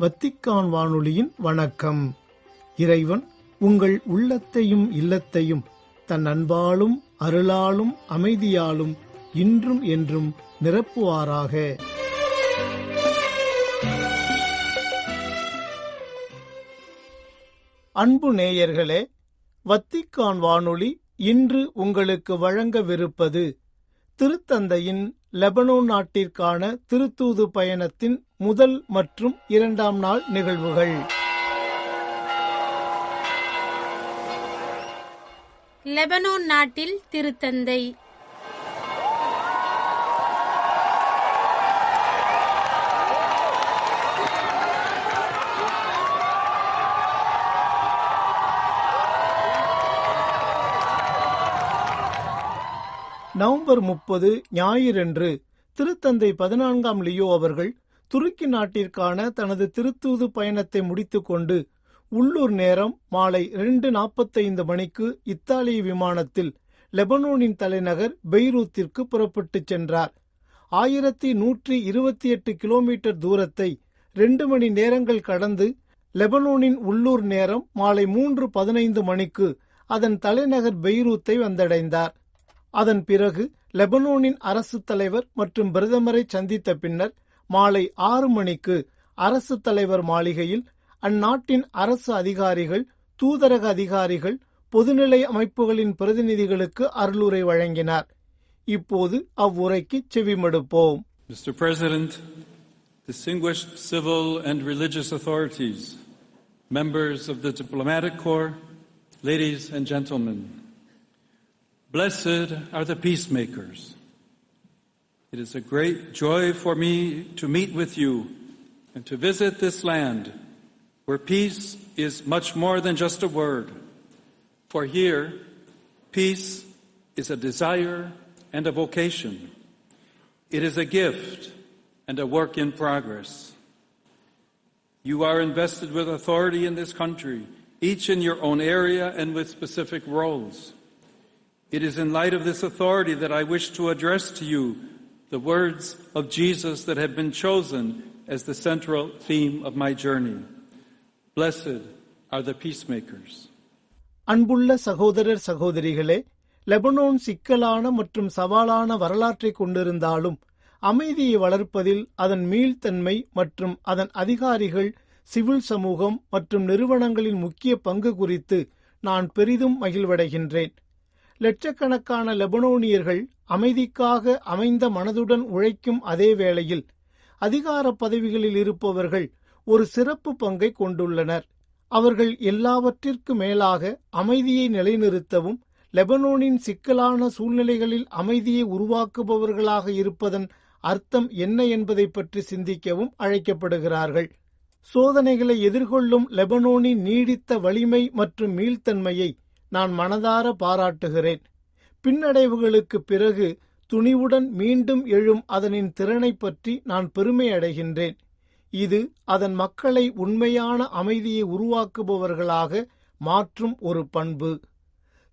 Vatican வானொலியின் வணக்கம். இறைவன் உங்கள் உள்ளத்தையும் இல்லத்தையும் தன் அன்பாலும் அருளாலும் அமைதியாலும் இன்றும் என்றும் நிரப்புவாராக. அன்பு நேயர்களே வத்திக்கான் வானொலி இன்று உங்களுக்கு வழங்கவிருப்பது திருத்தந்தையின் லெபனோன் நாட்டிற்கான திருத்தூது பயணத்தின் முதல் மற்றும் இரண்டாம் நாள் நிகழ்வுகள். லெபனோன் நாட்டில் திருத்தந்தை அக்டோபர் முப்பது ஞாயிறன்று திருத்தந்தை பதினான்காம் லியோ அவர்கள் துருக்கி நாட்டிற்கான தனது திருத்தூது பயணத்தை முடித்துக்கொண்டு உள்ளூர் நேரம் மாலை இரண்டு நாற்பத்தைந்து மணிக்கு இத்தாலிய விமானத்தில் லெபனோனின் தலைநகர் பெய்ரூத்திற்கு புறப்பட்டுச் சென்றார். ஆயிரத்தி நூற்றி இருபத்தி எட்டு கிலோமீட்டர் தூரத்தை ரெண்டு மணி நேரங்கள் கடந்து லெபனோனின் உள்ளூர் நேரம் மாலை மூன்று பதினைந்து மணிக்கு அதன் தலைநகர் பெய்ரூத்தை வந்தடைந்தார். அதன் பிறகு லெபனோனின் அரசு தலைவர் மற்றும் பிரதமரை சந்தித்த பின்னர் மாலை ஆறு மணிக்கு அரசு தலைவர் மாளிகையில் அந்நாட்டின் அரசு அதிகாரிகள் தூதரக அதிகாரிகள் பொதுநிலை அமைப்புகளின் பிரதிநிதிகளுக்கு அருளுரை வழங்கினார் இப்போது அவ்வுரைக்கு செவிமடுப்போம் Mr. President, distinguished civil and religious authorities, members of the diplomatic corps, ladies and gentlemen, blessed are the peacemakers. It is a great joy for me to meet with you and to visit this land where peace is much more than just a word. For here, peace is a desire and a vocation. It is a gift and a work in progress. You are invested with authority in this country, each in your own area and with specific roles. It is in light of this authority that I wish to address to you the words of Jesus that have been chosen as the central theme of my journey. Blessed are the peacemakers. அன்புள்ள சகோதரர் சகோதரிகளே Lebanon சிக்கலான மற்றும் சவாலான வரலாற்றை கொண்டிருந்தாலும் அமைதியை வளர்ப்பதில் அதன் மீள்தன்மை மற்றும் அதன் அதிகாரிகள் சிவில் சமூகம் மற்றும் நிறுவனங்களின் முக்கிய பங்கு குறித்து நான் பெரிதும் மகிழ்வடைகின்றேன் லட்சக்கணக்கான லெபனோனியர்கள் அமைதிக்காக அமைந்த மனதுடன் உழைக்கும் அதே வேளையில் அதிகார பதவிகளில் இருப்பவர்கள் ஒரு சிறப்பு பங்கை கொண்டுள்ளனர். அவர்கள் எல்லாவற்றிற்கு மேலாக அமைதியை நிலைநிறுத்தவும் லெபனோனின் சிக்கலான சூழ்நிலைகளில் அமைதியை உருவாக்குபவர்களாக இருப்பதன் அர்த்தம் என்ன என்பதை பற்றி சிந்திக்கவும் அழைக்கப்படுகிறார்கள். சோதனைகளை எதிர்கொள்ளும் லெபனோனின் நீடித்த வலிமை மற்றும் மீள்தன்மையை நான் மனதார பாராட்டுகிறேன். பின்னடைவுகளுக்கு பிறகு துணிவுடன் மீண்டும் எழும் அதனின் திறனை பற்றி நான் பெருமை அடைகின்றேன். இது அதன் மக்களை உண்மையான அமைதியை உருவாக்குபவர்களாக மாற்றும் ஒரு பண்பு.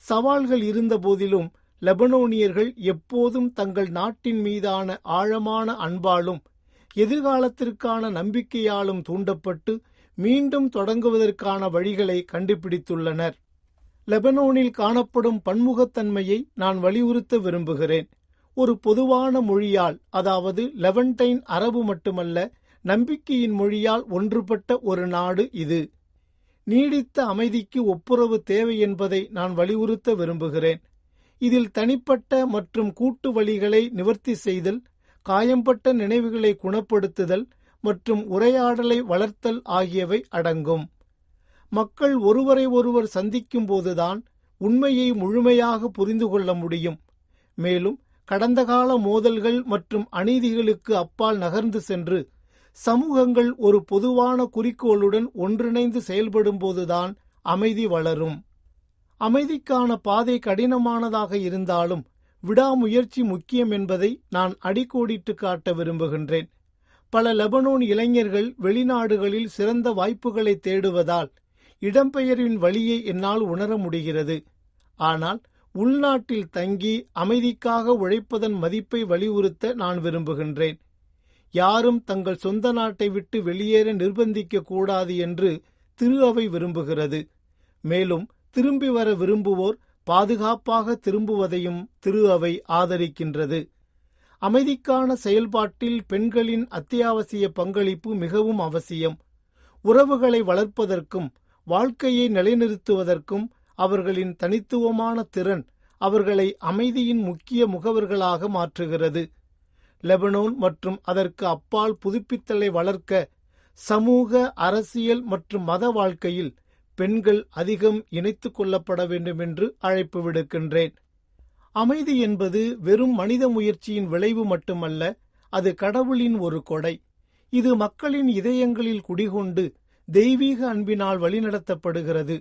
சவால்கள் இருந்தபோதிலும் லெபனோனியர்கள் எப்போதும் தங்கள் நாட்டின் மீதான ஆழமான அன்பாலும் எதிர்காலத்திற்கான நம்பிக்கையாலும் தூண்டப்பட்டு மீண்டும் தொடங்குவதற்கான வழிகளை கண்டுபிடித்துள்ளனர். லெபனோனில் காணப்படும் பன்முகத்தன்மையை நான் வலியுறுத்த விரும்புகிறேன். ஒரு பொதுவான மொழியால் அதாவது லெவன்டைன் அரபு மட்டுமல்ல நம்பிக்கையின் மொழியால் ஒன்றுபட்ட ஒரு நாடு இது. நீடித்த அமைதிக்கு ஒப்புரவு தேவை என்பதை நான் வலியுறுத்த விரும்புகிறேன். இதில் தனிப்பட்ட மற்றும் கூட்டு வழிகளை நிவர்த்தி செய்தல் காயம்பட்ட நினைவுகளை குணப்படுத்துதல் மற்றும் உரையாடலை வளர்த்தல் ஆகியவை அடங்கும். மக்கள் ஒருவரை ஒருவர் சந்திக்கும் போதுதான் உண்மையை முழுமையாக புரிந்து கொள்ள முடியும். மேலும் கடந்த கால மோதல்கள் மற்றும் அநீதிகளுக்கு அப்பால் நகர்ந்து சென்று சமூகங்கள் ஒரு பொதுவான குறிக்கோளுடன் ஒன்றிணைந்து செயல்படும்போதுதான் அமைதி வளரும். அமைதிக்கான பாதை கடினமானதாக இருந்தாலும் விடாமுயற்சி முக்கியம் என்பதை நான் அடிக்கோடிட்டு காட்ட விரும்புகின்றேன். பல லெபனோன் இளைஞர்கள் வெளிநாடுகளில் சிறந்த வாய்ப்புகளை தேடுவதால் இடம்பெயர்வின் வழியை என்னால் உணர முடிகிறது. ஆனால் உள்நாட்டில் தங்கி அமைதிக்காக உழைப்பதன் மதிப்பை வலியுறுத்த நான் விரும்புகின்றேன். யாரும் தங்கள் சொந்த நாட்டை விட்டு வெளியேற நிர்பந்திக்க கூடாது என்று திரு அவை விரும்புகிறது. மேலும் திரும்பி வர விரும்புவோர் பாதுகாப்பாக திரும்புவதையும் திரு அவை ஆதரிக்கின்றது. அமைதிக்கான செயல்பாட்டில் பெண்களின் அத்தியாவசிய பங்களிப்பு மிகவும் அவசியம். உறவுகளை வளர்ப்பதற்கும் வாழ்க்கையை நிலைநிறுத்துவதற்கும் அவர்களின் தனித்துவமான திறன் அவர்களை அமைதியின் முக்கிய முகவர்களாக மாற்றுகிறது. லெபனோன் மற்றும் அதற்கு அப்பால் புதுப்பித்தலை வளர்க்க சமூக அரசியல் மற்றும் மத வாழ்க்கையில் பெண்கள் அதிகம் இணைத்துக் கொள்ளப்பட வேண்டும் என்று அழைப்பு விடுக்கின்றேன். அமைதி என்பது வெறும் மனித முயற்சியின் விளைவு மட்டுமல்ல அது கடவுளின் ஒரு கொடை. இது மக்களின் இதயங்களில் குடிகொண்டு தெய்வீக அன்பினால் வழிநடத்தப்படுகிறது.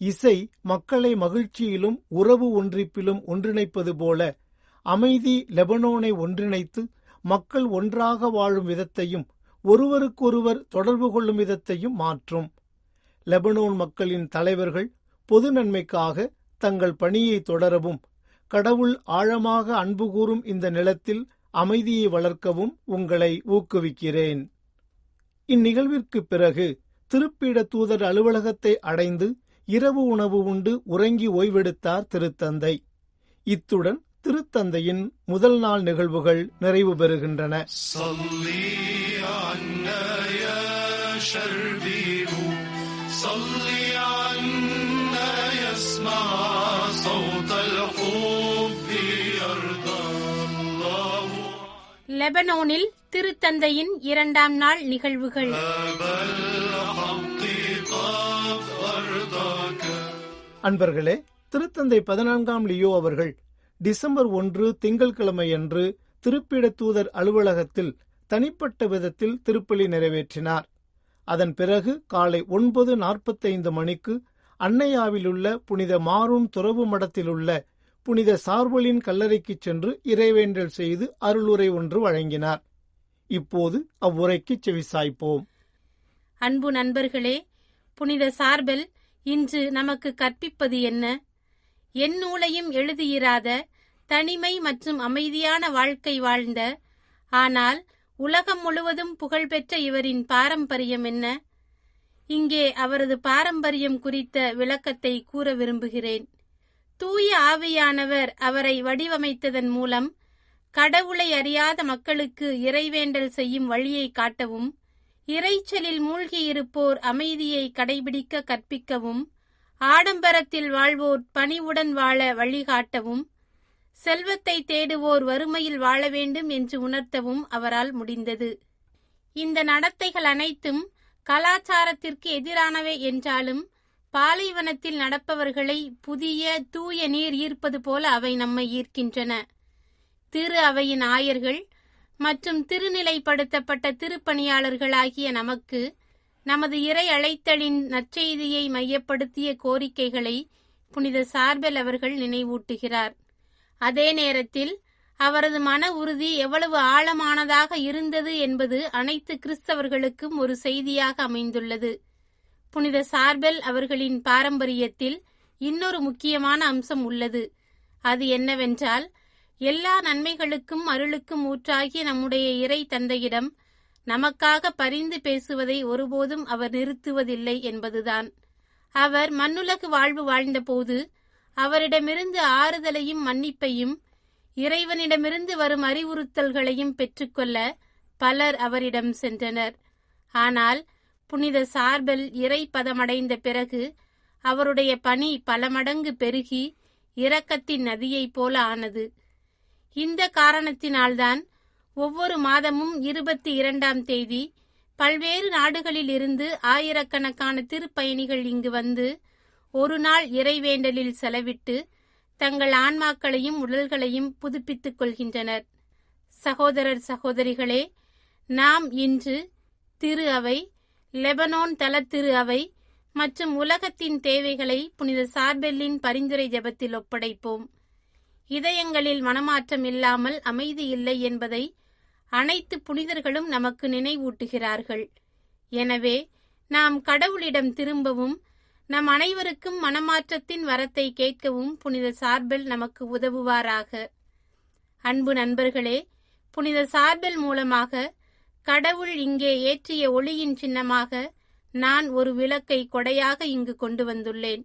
இசை மக்களை மகிழ்ச்சியிலும் உறவு ஒன்றிப்பிலும் ஒன்றிணைப்பது போல அமைதி லெபனோனை ஒன்றிணைத்து மக்கள் ஒன்றாக வாழும் விதத்தையும் ஒருவருக்கொருவர் தொடர்பு கொள்ளும் விதத்தையும் மாற்றும். லெபனோன் மக்களின் தலைவர்கள் பொது நன்மைக்காக தங்கள் பணியை தொடரவும் கடவுள் ஆழமாக அன்பு கூறும் இந்த நிலத்தில் அமைதியை வளர்க்கவும் உங்களை ஊக்குவிக்கிறேன். இந்நிகழ்விற்கு பிறகு திருப்பீட தூதர் அலுவலகத்தை அடைந்து இரவு உணவு உண்டு உறங்கி ஓய்வெடுத்தார் திருத்தந்தை. இத்துடன் திருத்தந்தையின் முதல் நாள் நிகழ்வுகள் நிறைவு பெறுகின்றன. லெபனோனில் திருத்தந்தையின் இரண்டாம் நாள் நிகழ்வுகள். அன்பர்களே திருத்தந்தை பதினான்காம் லியோ அவர்கள் டிசம்பர் ஒன்று திங்கள்கிழமையன்று திருப்பிட தூதர் அலுவலகத்தில் தனிப்பட்ட விதத்தில் திருப்பலி நிறைவேற்றினார். அதன் பிறகு காலை ஒன்பது நாற்பத்தைந்து மணிக்கு அன்னையாவிலுள்ள புனித மாறும் துறவு மடத்திலுள்ள புனித சார்வலின் கல்லறைக்குச் சென்று இறைவேண்டல் செய்து அருளுரை ஒன்று வழங்கினார். இப்போது அவ்வுரைக்கு செவிசாய்ப்போம். அன்பு நண்பர்களே புனித சார்பல் இன்று நமக்கு கற்பிப்பது என்ன? என் நூலையும் எழுதியிராத தனிமை மற்றும் அமைதியான வாழ்க்கை வாழ்ந்த ஆனால் உலகம் முழுவதும் புகழ்பெற்ற இவரின் பாரம்பரியம் என்ன? இங்கே அவரது பாரம்பரியம் குறித்த விளக்கத்தை கூற விரும்புகிறேன். தூய ஆவியானவர் அவரை வடிவமைத்ததன் மூலம் கடவுளை அறியாத மக்களுக்கு இறைவேண்டல் செய்யும் வழியை காட்டவும் இரைச்சலில் மூழ்கியிருப்போர் அமைதியை கடைபிடிக்க கற்பிக்கவும் ஆடம்பரத்தில் வாழ்வோர் பணிவுடன் வாழ வழிகாட்டவும் செல்வத்தை தேடுவோர் வறுமையில் வாழ வேண்டும் என்று உணர்த்தவும் அவரால் முடிந்தது. இந்த நடத்தைகள் அனைத்தும் கலாச்சாரத்திற்கு எதிரானவை என்றாலும் பாலைவனத்தில் நடப்பவர்களை புதிய தூய நீர் ஈர்ப்பது போல அவை நம்மை ஈர்க்கின்றன. திரு அவையின் ஆயர்கள் மற்றும் திருநிலைப்படுத்தப்பட்ட திருப்பணியாளர்களாகிய நமக்கு நமது இறை அழைத்தலின் நற்செய்தியை மையப்படுத்திய கோரிக்கைகளை புனித சார்பெல் அவர்கள் நினைவூட்டுகிறார். அதே நேரத்தில் அவரது மன உறுதி எவ்வளவு ஆழமானதாக இருந்தது என்பது அனைத்து கிறிஸ்தவர்களுக்கும் ஒரு செய்தியாக அமைந்துள்ளது. புனித சார்பெல் அவர்களின் பாரம்பரியத்தில் இன்னொரு முக்கியமான அம்சம் உள்ளது. அது என்னவென்றால் எல்லா நன்மைகளுக்கும் அருளுக்கும் ஊற்றாகிய நம்முடைய இறை தந்தையிடம் நமக்காக பரிந்து பேசுவதை ஒருபோதும் அவர் நிறுத்துவதில்லை என்பதுதான். அவர் மண்ணுலகு வாழ்வு வாழ்ந்தபோது அவரிடமிருந்து ஆறுதலையும் மன்னிப்பையும் இறைவனிடமிருந்து வரும் அறிவுறுத்தல்களையும் பெற்றுக்கொள்ள பலர் அவரிடம் சென்றனர். ஆனால் புனித சார்பல் இறை பதமடைந்த பிறகு அவருடைய பணி பல மடங்கு பெருகி இரக்கத்தின் நதியைப் போல ஆனது. இந்த காரணத்தினால்தான் ஒவ்வொரு மாதமும் இருபத்தி இரண்டாம் தேதி பல்வேறு நாடுகளில் இருந்து ஆயிரக்கணக்கான திருப்பயணிகள் இங்கு வந்து ஒரு நாள் இறைவேண்டலில் செலவிட்டு தங்கள் ஆன்மாக்களையும் உடல்களையும் புதுப்பித்துக் கொள்கின்றனர். சகோதரர் சகோதரிகளே நாம் இன்று திரு அவை லெபனோன் தல திரு அவை மற்றும் உலகத்தின் தேவைகளை புனித சார்பெல்லின் பரிந்துரை ஜெபத்தில் ஒப்படைப்போம். இதயங்களில் மனமாற்றம் இல்லாமல் அமைதி இல்லை என்பதை அனைத்து புனிதர்களும் நமக்கு நினைவூட்டுகிறார்கள். எனவே நாம் கடவுளிடம் திரும்பவும் நம் அனைவருக்கும் மனமாற்றத்தின் வரத்தை கேட்கவும் புனித சார்பில் நமக்கு உதவுவாராக. அன்பு நண்பர்களே புனித சார்பில் மூலமாக கடவுள் இங்கே ஏற்றிய ஒளியின் சின்னமாக நான் ஒரு விளக்கை கொடையாக இங்கு கொண்டு வந்துள்ளேன்.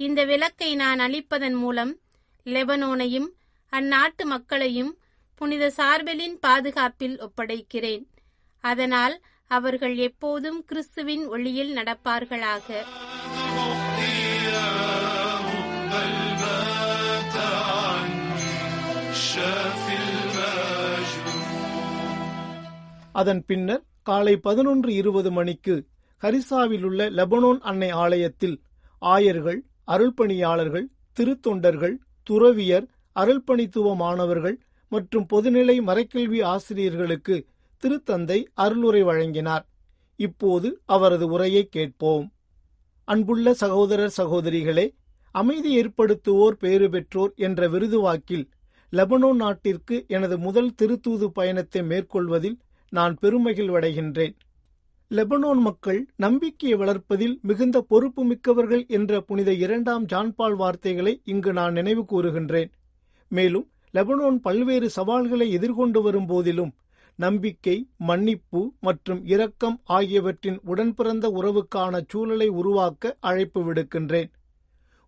இந்த விளக்கை நான் அளிப்பதன் மூலம் லெபனோனையும் அந்நாட்டு மக்களையும் புனித சார்பெலின் பாதுகாப்பில் ஒப்படைக்கிறேன். அதனால் அவர்கள் எப்போதும் கிறிஸ்துவின் ஒளியில் நடப்பார்களாக. அதன் பின்னர் காலை பதினொன்று இருபது மணிக்கு ஹரிசாவில் உள்ள லெபனோன் அன்னை ஆலயத்தில் ஆயர்கள் அருள்பணியாளர்கள் திருத்தொண்டர்கள் துறவியர் அருள்பணித்துவ மாணவர்கள் மற்றும் பொதுநிலை மறைக்கல்வி ஆசிரியர்களுக்கு திருத்தந்தை அருளுரை வழங்கினார். இப்போது அவரது உரையை கேட்போம். அன்புள்ள சகோதரர் சகோதரிகளே அமைதி ஏற்படுத்துவோர் பேறு பெற்றோர் என்ற விருதுவாக்கில் லெபனோன் நாட்டிற்கு எனது முதல் திருத்தூது பயணத்தை மேற்கொள்வதில் நான் பெருமகிழ்வடைகின்றேன். லெபனோன் மக்கள் நம்பிக்கையை வளர்ப்பதில் மிகுந்த பொறுப்பு மிக்கவர்கள் என்ற புனித இரண்டாம் ஜான்பால் வார்த்தைகளை இங்கு நான் நினைவு கூறுகின்றேன். மேலும் லெபனோன் பல்வேறு சவால்களை எதிர்கொண்டு வரும் போதிலும் நம்பிக்கை மன்னிப்பு மற்றும் இரக்கம் ஆகியவற்றின் உடன்பிறந்த உறவுக்கான சூழலை உருவாக்க அழைப்பு விடுக்கின்றேன்.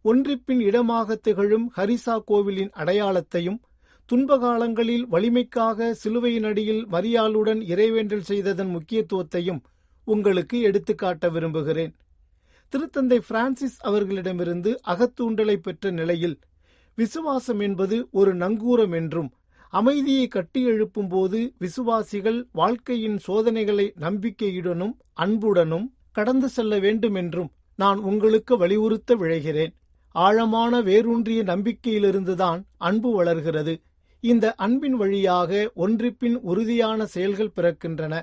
ஒன்றிப்பின் இடமாக திகழும் ஹரிசா கோவிலின் அடையாளத்தையும் துன்பகாலங்களில் வலிமைக்காக சிலுவையின் அடியில் மரியாளுடன் இறைவேண்டல் செய்ததன் முக்கியத்துவத்தையும் உங்களுக்கு எடுத்துக்காட்ட விரும்புகிறேன். திருத்தந்தை பிரான்சிஸ் அவர்களிடமிருந்து அகத்தூண்டலை பெற்ற நிலையில் விசுவாசம் என்பது ஒரு நங்கூரம் என்றும் அமைதியை கட்டியெழுப்பும் போது விசுவாசிகள் வாழ்க்கையின் சோதனைகளை நம்பிக்கையுடனும் அன்புடனும் கடந்து செல்ல வேண்டும் என்றும் நான் உங்களுக்கு வலியுறுத்த விழைகிறேன். ஆழமான வேரூன்றிய நம்பிக்கையிலிருந்துதான் அன்பு வளர்கிறது. இந்த அன்பின் வழியாக ஒன்றிப்பின் உறுதியான செயல்கள் பிறக்கின்றன.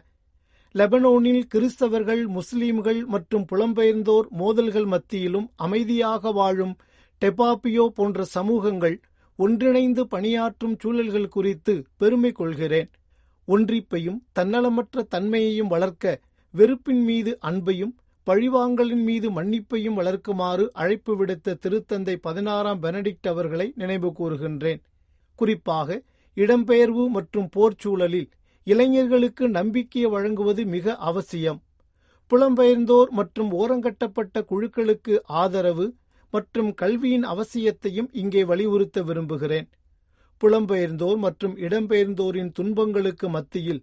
லெபனோனில் கிறிஸ்தவர்கள் முஸ்லீம்கள் மற்றும் புலம்பெயர்ந்தோர் மோதல்கள் மத்தியிலும் அமைதியாக வாழும் டெபாப்பியோ போன்ற சமூகங்கள் ஒன்றிணைந்து பணியாற்றும் சூழல்கள் குறித்து பெருமை கொள்கிறேன். ஒன்றிப்பையும் தன்னலமற்ற தன்மையையும் வளர்க்க வெறுப்பின் மீது அன்பையும் பழிவாங்கலின் மீது மன்னிப்பையும் வளர்க்குமாறு அழைப்பு விடுத்த திருத்தந்தை பதினாறாம் பெனடிக்ட் அவர்களை நினைவு கூறுகின்றேன். குறிப்பாக இடம்பெயர்வு மற்றும் போர்ச்சூழலில் இளைஞர்களுக்கு நம்பிக்கையை வழங்குவது மிக அவசியம். புலம்பெயர்ந்தோர் மற்றும் ஓரங்கட்டப்பட்ட குழுக்களுக்கு ஆதரவு மற்றும் கல்வியின் அவசியத்தையும் இங்கே வலியுறுத்த விரும்புகிறேன். புலம்பெயர்ந்தோர் மற்றும் இடம்பெயர்ந்தோரின் துன்பங்களுக்கு மத்தியில்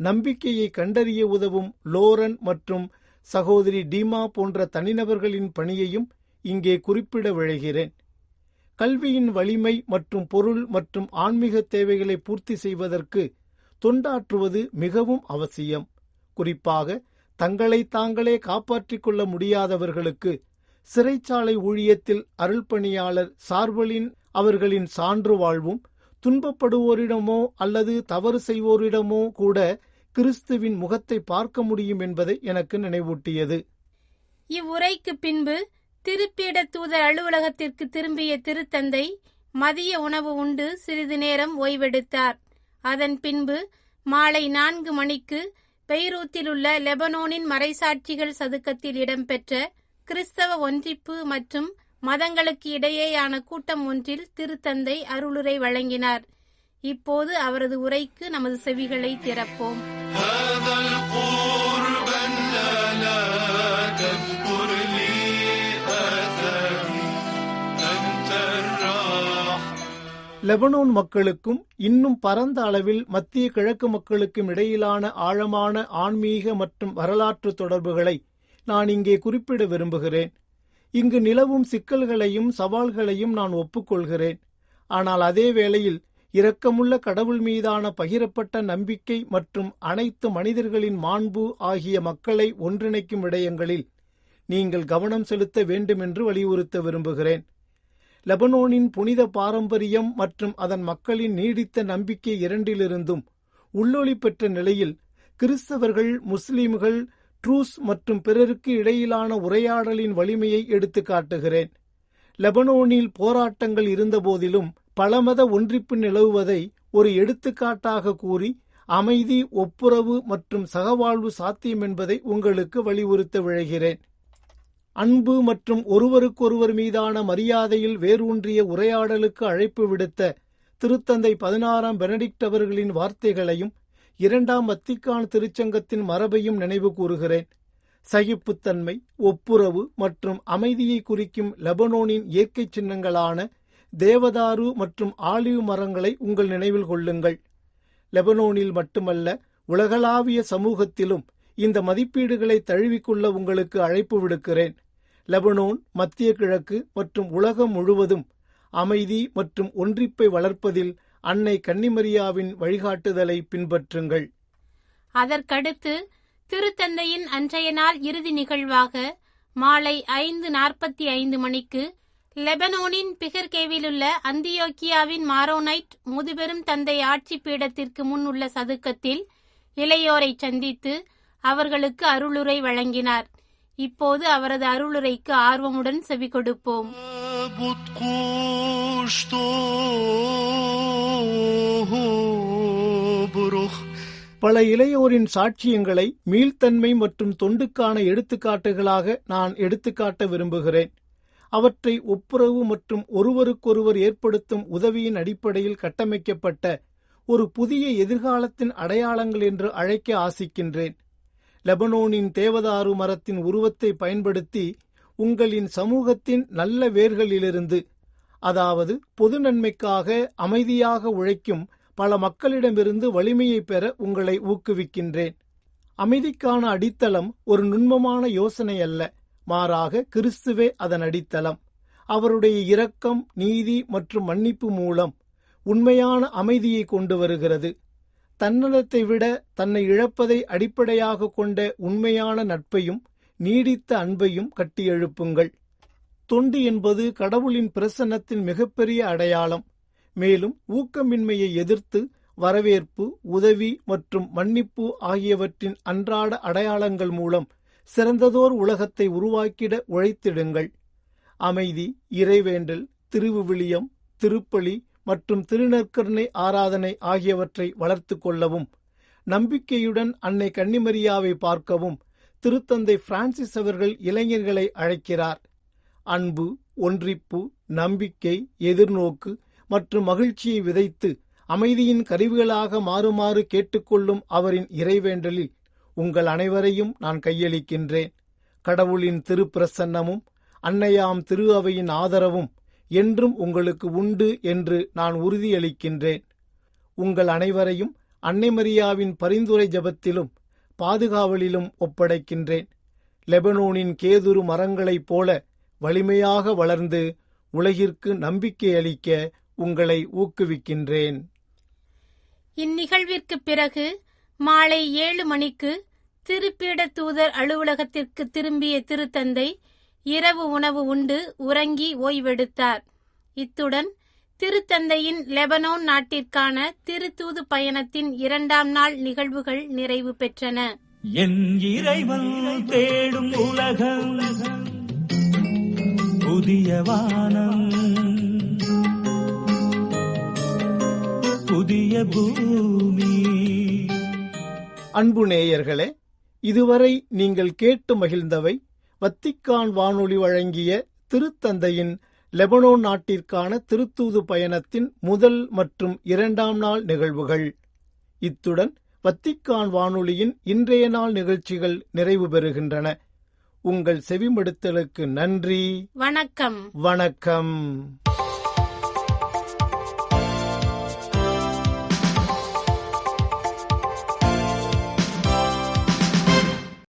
நம்பிக்கையை கண்டறிய உதவும் லோரன் மற்றும் சகோதரி டீமா போன்ற தனிநபர்களின் பணியையும் இங்கே குறிப்பிட விழைகிறேன். கல்வியின் வலிமை மற்றும் பொருள் மற்றும் ஆன்மீக தேவைகளை பூர்த்தி செய்வதற்கு தொண்டாற்றுவது மிகவும் அவசியம். குறிப்பாக தங்களை தாங்களே காப்பாற்றிக் கொள்ள முடியாதவர்களுக்கு சிறைச்சாலை ஊழியத்தில் அருள்பணியாளர் சார்பலின் அவர்களின் சான்று வாழ்வும் துன்பப்படுவோரிடமோ அல்லது தவறு செய்வோரிடமோ கூட கிறிஸ்துவின் முகத்தை பார்க்க முடியும் என்பதை எனக்கு நினைவூட்டியது. இவ்வுரைக்கு பின்பு திருப்பீட தூதர் அலுவலகத்திற்கு திரும்பிய திருத்தந்தை மதிய உணவு உண்டு சிறிது நேரம் ஓய்வெடுத்தார். அதன் பின்பு மாலை நான்கு மணிக்கு பெய்ரூத்தில் உள்ள லெபனோனின் மறைசாட்சிகள் சதுக்கத்தில் இடம்பெற்ற கிறிஸ்தவ ஒன்றிப்பு மற்றும் மதங்களுக்கு இடையேயான கூட்டம் ஒன்றில் திருத்தந்தை அருளுரை வழங்கினார். இப்போது அவரது உரைக்கு நமது செவிகளை திறப்போம். லெபனோன் மக்களுக்கும் இன்னும் பரந்த அளவில் மத்திய கிழக்கு மக்களுக்கும் இடையிலான ஆழமான ஆன்மீக மற்றும் வரலாற்று தொடர்புகளை நான் இங்கே குறிப்பிட விரும்புகிறேன். இங்கு நிலவும் சிக்கல்களையும் சவால்களையும் நான் ஒப்புக்கொள்கிறேன். ஆனால் அதே வேளையில் இரக்கமுள்ள கடவுள் மீதான பகிரப்பட்ட நம்பிக்கை மற்றும் அனைத்து மனிதர்களின் மாண்பு ஆகிய மக்களை ஒன்றிணைக்கும் விடயங்களில் நீங்கள் கவனம் செலுத்த வேண்டுமென்று வலியுறுத்த விரும்புகிறேன். லெபனோனின் புனித பாரம்பரியம் மற்றும் அதன் மக்களின் நீடித்த நம்பிக்கை இரண்டிலிருந்தும் உள்ளொளி பெற்ற நிலையில் கிறிஸ்தவர்கள் முஸ்லிம்கள் ட்ரூஸ் மற்றும் பிறருக்கு இடையிலான உரையாடலின் வலிமையை எடுத்து காட்டுகிறேன். லெபனோனில் போராட்டங்கள் இருந்தபோதிலும் பலமத ஒன்றிப்பு நிலவுவதை ஒரு எடுத்துக்காட்டாக கூறி அமைதி ஒப்புரவு மற்றும் சகவாழ்வு சாத்தியம் என்பதை உங்களுக்கு வலியுறுத்த விழைகிறேன். அன்பு மற்றும் ஒருவருக்கொருவர் மீதான மரியாதையில் வேரூன்றிய உரையாடலுக்கு அழைப்பு விடுத்த திருத்தந்தை பதினாறாம் பெனடிக்ட் அவர்களின் வார்த்தைகளையும் இரண்டாம் வத்திக்கான் திருச்சங்கத்தின் மரபையும் நினைவு கூறுகிறேன். சகிப்புத்தன்மை ஒப்புரவு மற்றும் அமைதியை குறிக்கும் லெபனோனின் இயற்கை சின்னங்களான தேவதாரு மற்றும் ஆலிவ் மரங்களை உங்கள் நினைவில் கொள்ளுங்கள். லெபனோனில் மட்டுமல்ல உலகளாவிய சமூகத்திலும் இந்த மதிப்பீடுகளை தழுவிக்கொள்ள உங்களுக்கு அழைப்பு விடுக்கிறேன். லெபனோன் மத்திய கிழக்கு மற்றும் உலகம் முழுவதும் அமைதி மற்றும் ஒன்றிப்பை வளர்ப்பதில் அன்னை கன்னிமரியாவின் வழிகாட்டுதலை பின்பற்றுங்கள். அதற்கடுத்து திருத்தந்தையின் அன்றைய நாள் இறுதி நிகழ்வாக மாலை ஐந்து நாற்பத்தி ஐந்து மணிக்கு லெபனோனின் பிகர்கேவிலுள்ள அந்தியோக்கியாவின் மாரோனைட் முதுபெரும் தந்தை ஆட்சி பீடத்திற்கு முன் உள்ள சதுக்கத்தில் இளையோரை சந்தித்து அவர்களுக்கு அருளுரை வழங்கினார். இப்போது அவரது அருளுரைக்கு ஆர்வமுடன் செவி கொடுப்போம். பல இளையோரின் சாட்சியங்களை மீள்தன்மை மற்றும் தொண்டுக்கான எடுத்துக்காட்டுகளாக நான் எடுத்துக்காட்ட விரும்புகிறேன். அவற்றை ஒப்புரவு மற்றும் ஒருவருக்கொருவர் ஏற்படுத்தும் உதவியின் அடிப்படையில் கட்டமைக்கப்பட்ட ஒரு புதிய எதிர்காலத்தின் அடையாளங்கள் என்று அழைக்க ஆசிக்கின்றேன். லெபனோனின் தேவதாரு மரத்தின் உருவத்தை பயன்படுத்தி உங்களின் சமூகத்தின் நல்ல வேர்களிலிருந்து அதாவது பொது நன்மைக்காக அமைதியாக உழைக்கும் பல மக்களிடமிருந்து வலிமையை பெற உங்களை ஊக்குவிக்கின்றேன். அமைதிக்கான அடித்தளம் ஒரு நுண்மமான யோசனை அல்ல மாறாக கிறிஸ்துவே அதன் அடித்தளம். அவருடைய இரக்கம் நீதி மற்றும் மன்னிப்பு மூலம் உண்மையான அமைதியை கொண்டு வருகிறது. தன்னலத்தை விட தன்னை இழப்பதை அடிப்படையாக கொண்ட உண்மையான நட்பையும் நீடித்த அன்பையும் கட்டியெழுப்புங்கள் தொண்டு என்பது கடவுளின் பிரசன்னத்தின் மிகப்பெரிய அடையாளம். மேலும் ஊக்கமின்மையை எதிர்த்து வரவேற்பு உதவி மற்றும் மன்னிப்பு ஆகியவற்றின் அன்றாட அடையாளங்கள் மூலம் சிறந்ததோர் உலகத்தை உருவாக்கிட உழைத்திடுங்கள். அமைதி இறைவேண்டல் திருவுவிலியம் திருப்பலி மற்றும் திருநற்கருணை ஆராதனை ஆகியவற்றை வளர்த்துக் கொள்ளவும் நம்பிக்கையுடன் அன்னை கன்னிமரியாவை பார்க்கவும் திருத்தந்தை பிரான்சிஸ் அவர்கள் இளைஞர்களை அழைக்கிறார். அன்பு ஒன்றிப்பு நம்பிக்கை எதிர்நோக்கு மற்றும் மகிழ்ச்சியை விதைத்து அமைதியின் கருவிகளாக மாறுமாறு கேட்டுக்கொள்ளும் அவரின் இறைவேண்டலில் உங்கள் அனைவரையும் நான் கையளிக்கின்றேன். கடவுளின் திருப்பிரசன்னமும் அன்னையாம் திரு அவையின் ஆதரவும் என்றும் உங்களுக்கு உண்டு என்று நான் உறுதியளிக்கின்றேன். உங்கள் அனைவரையும் அன்னை மரியாவின் பரிந்துரை ஜபத்திலும் பாதுகாவலிலும் ஒப்படைக்கின்றேன். லெபனோனின் கேதுரு மரங்களைப் போல வலிமையாக வளர்ந்து உலகிற்கு நம்பிக்கை அளிக்க உங்களை ஊக்குவிக்கின்றேன். இந்நிகழ்விற்கு பிறகு மாலை ஏழு மணிக்கு திருப்பீட தூதர் அலுவலகத்திற்கு திரும்பிய திருத்தந்தை இரவு உணவு உண்டு உறங்கி ஓய்வெடுத்தார். இத்துடன் திருத்தந்தையின் லெபனோன் நாட்டிற்கான திருத்தூது பயணத்தின் இரண்டாம் நாள் நிகழ்வுகள் நிறைவு பெற்றன. என் இறைவன் தேடும் உலகம் புதிய வானம் புதிய பூமி. அன்பு நேயர்களே இதுவரை நீங்கள் கேட்டு மகிழ்ந்தவை வத்திக்கான் வானொலி வழங்கிய திருத்தந்தையின் லெபனோன் நாட்டிற்கான திருத்தூது பயணத்தின் முதல் மற்றும் இரண்டாம் நாள் நிகழ்வுகள். இத்துடன் வத்திக்கான் வானொலியின் இன்றைய நாள் நிகழ்ச்சிகள் நிறைவு பெறுகின்றன. உங்கள் செவிமடுத்தலுக்கு நன்றி. வணக்கம். வணக்கம்.